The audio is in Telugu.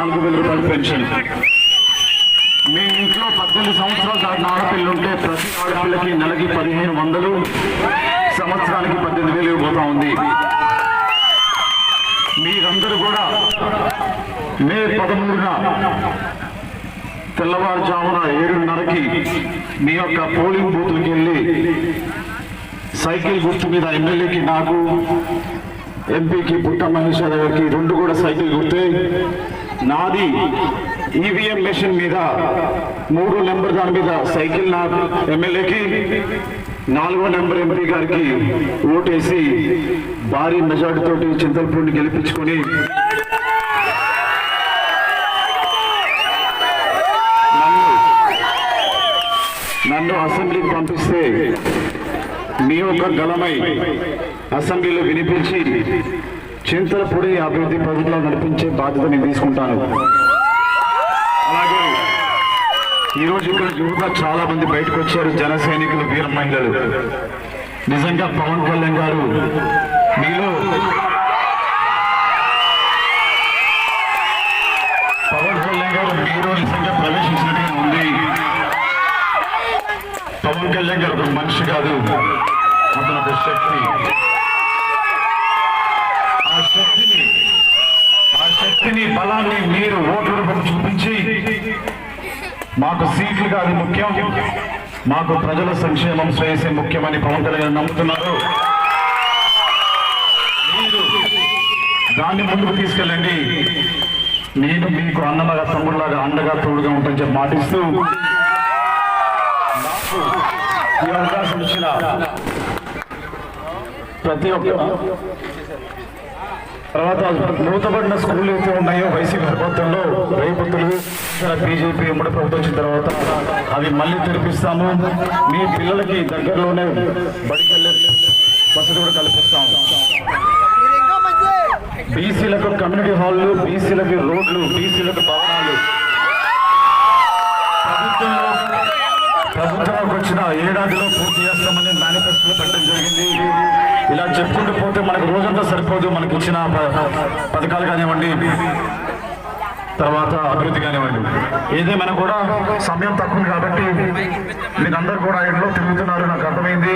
నాలుగు వేల రూపాయలు పెన్షన్. మీ ఇంట్లో పద్దెనిమిది సంవత్సరాలు దాటిన ఆడపిల్లుంటే ప్రతి ఆడపిల్లకి నెలకి పదిహేను వందలు సంవత్సరానికి పద్దెనిమిది వేలు ఇవ్వబోతా ఉంది. మీరందరూ కూడా మే పదమూడున తెల్లవారుజామున ఏడున్నరకి మీ యొక్క పోలింగ్ బూత్కి వెళ్ళి సైకిల్ గుర్తు మీద ఎమ్మెల్యేకి నాకు ఎంపీకి పుట్ట మహేశ్వర గారికి రెండు కూడా సైకిల్ గుర్తే నాది ఈవీఎం మెషిన్ మీద మూడు నెంబర్ దాని మీద సైకిల్ నా ఎమ్మెల్యేకి నాలుగో నెంబర్ ఎంపీ గారికి ఓటేసి భారీ మెజార్టీతో తోటి చింతలపూడిని గెలిపించుకొని నన్ను నన్ను అసెంబ్లీకి పంపిస్తే మీ యొక్క గలమై అసెంబ్లీలో వినిపించి చింతలపూడి అభివృద్ధి పథకంలో నడిపించే బాధ్యత నేను తీసుకుంటాను. అలాగే ఈరోజు ఇక్కడ యువత చాలా మంది బయటకు వచ్చారు. జన సైనికులు వీర మహిళలు. నిజంగా పవన్ కళ్యాణ్ గారు మీలో పవన్ కళ్యాణ్ గారు మీరు నిజంగా ప్రవేశించినట్టుగా ఉంది. పవన్ కళ్యాణ్ గారు ఒక మనిషి కాదు. అతను ఒక శక్తి. శక్తిని ఆ శక్తిని బలాన్ని మీరు ఓట్ల రూపం చూపించి మాకు సీట్లు కాదు ముఖ్యం మాకు ప్రజల సంక్షేమం శ్రేయసే ముఖ్యమని పవన్ కళ్యాణ్ నమ్ముతున్నారు. దాన్ని ముందుకు తీసుకెళ్ళండి. నేను మీకు అన్నలాగా తమ్ముళ్ళలాగా అండగా తోడుగా ఉంటానని చెప్పి మాటిస్తూ ఈ అవకాశం ఇచ్చిన ప్రతి ఒక్క తర్వాత మూతబడిన స్కూళ్ళు అయితే ఉన్నాయో వైసీపీ ప్రభుత్వంలో రైతులు బీజేపీ ఉమ్మడి ప్రభుత్వం వచ్చిన తర్వాత అవి మళ్ళీ తెరిపిస్తాము. మీ పిల్లలకి దగ్గరలోనే బడికెళ్ళే వసతి కూడా కల్పిస్తాము. బీసీలకు కమ్యూనిటీ హాల్లు బీసీలకు రోడ్లు బీసీలకు భవనాలు. ప్రభుత్వంలో ప్రభుత్వం వచ్చిన ఏడాదిలో పూర్తి చేస్తామని మేనిఫెస్టోలో పెట్టడం జరిగింది. ఇలా చెప్పుకుంటూ పోతే మనకు రోజంతా సరిపోదు మనకి ఇచ్చిన ప- పథకాలు కానివ్వండి తర్వాత అభివృద్ధి కానివ్వండి. ఏదేమైనా కూడా సమయం తక్కువ ఉంది కాబట్టి మీరందరూ కూడా ఇంట్లో తిరుగుతున్నారు నాకు అర్థమైంది.